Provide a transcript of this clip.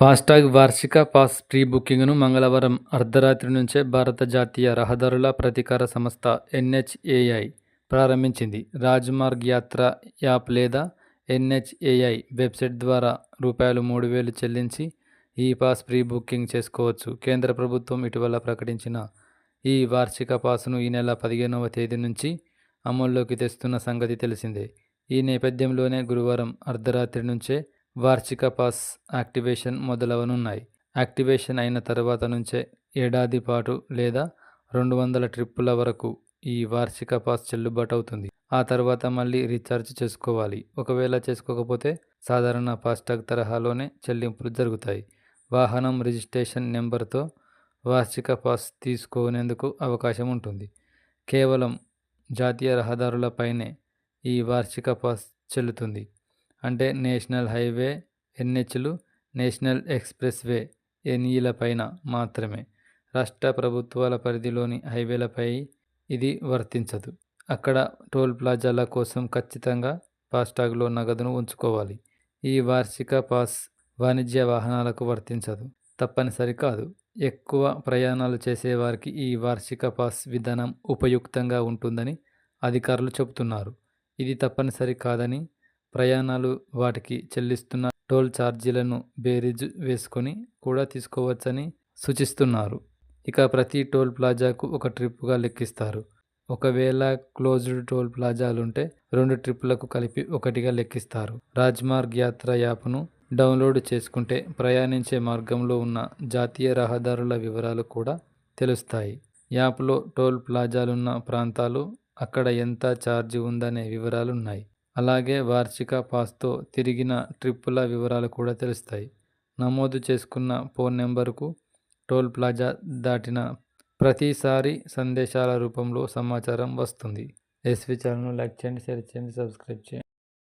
FASTag వార్షిక pass pre బుకింగ్ను మంగళవారం అర్ధరాత్రి నుంచే భారత జాతీయ రహదారుల ప్రతికార సంస్థ ఎన్హెచ్ఏఐ ప్రారంభించింది. రాజ్మార్గ్ యాత్ర యాప్ లేదా ఎన్హెచ్ఏఐ వెబ్సైట్ ద్వారా రూపాయలు మూడు వేలు చెల్లించి ఈ పాస్ ప్రీ బుకింగ్ చేసుకోవచ్చు. కేంద్ర ప్రభుత్వం ఇటీవల ప్రకటించిన ఈ వార్షిక పాస్ను ఈ నెల పదిహేనవ తేదీ నుంచి అమల్లోకి తెస్తున్న సంగతి తెలిసిందే. ఈ నేపథ్యంలోనే గురువారం అర్ధరాత్రి నుంచే వార్షిక పాస్ యాక్టివేషన్ మొదలవనున్నాయి. యాక్టివేషన్ అయిన తర్వాత నుంచే ఏడాది పాటు లేదా రెండు వందల ట్రిప్పుల వరకు ఈ వార్షిక పాస్ చెల్లుబాటు అవుతుంది ఆ తర్వాత మళ్ళీ రీఛార్జ్ చేసుకోవాలి. ఒకవేళ చేసుకోకపోతే సాధారణ ఫాస్టాగ్ తరహాలోనే చెల్లింపులు జరుగుతాయి. వాహనం రిజిస్ట్రేషన్ నెంబర్తో వార్షిక పాస్ తీసుకునేందుకు అవకాశం ఉంటుంది. కేవలం జాతీయ రహదారులపైనే ఈ వార్షిక పాస్ చెల్లుతుంది. అంటే నేషనల్ హైవే ఎన్హెచ్లు, నేషనల్ ఎక్స్ప్రెస్ వే ఎన్ఈలపైన మాత్రమే. రాష్ట్ర ప్రభుత్వాల పరిధిలోని హైవేలపై ఇది వర్తించదు. అక్కడ టోల్ ప్లాజాల కోసం ఖచ్చితంగా ఫాస్టాగ్లో నగదును ఉంచుకోవాలి. ఈ వార్షిక పాస్ వాణిజ్య వాహనాలకు వర్తించదు. తప్పనిసరి కాదు. ఎక్కువ ప్రయాణాలు చేసేవారికి ఈ వార్షిక పాస్ విధానం ఉపయుక్తంగా ఉంటుందని అధికారులు చెబుతున్నారు. ఇది తప్పనిసరి కాదని, ప్రయాణాలు, వాటికి చెల్లిస్తున్న టోల్ చార్జీలను బేరీజు వేసుకొని కూడా తీసుకోవచ్చని సూచిస్తున్నారు. ఇక ప్రతి టోల్ ప్లాజాకు ఒక ట్రిప్పుగా లెక్కిస్తారు. ఒకవేళ క్లోజ్డ్ టోల్ ప్లాజాలుంటే రెండు ట్రిప్పులకు కలిపి ఒకటిగా లెక్కిస్తారు. రాజ్మార్గ్ యాత్ర యాప్ను డౌన్లోడ్ చేసుకుంటే ప్రయాణించే మార్గంలో ఉన్న జాతీయ రహదారుల వివరాలు కూడా తెలుస్తాయి. యాప్లో టోల్ ప్లాజాలున్న ప్రాంతాలు, అక్కడ ఎంత ఛార్జ్ ఉందనే వివరాలున్నాయి. అలాగే వార్షిక పాస్తో తిరిగిన ట్రిప్పుల వివరాలు కూడా తెలుస్తాయి. నమోదు చేసుకున్న ఫోన్ నెంబర్కు టోల్ ప్లాజా దాటిన ప్రతిసారి సందేశాల రూపంలో సమాచారం వస్తుంది. ఎస్వి ఛానల్ను లైక్ చేయండి, షేర్ చేయండి, సబ్స్క్రైబ్ చేయండి.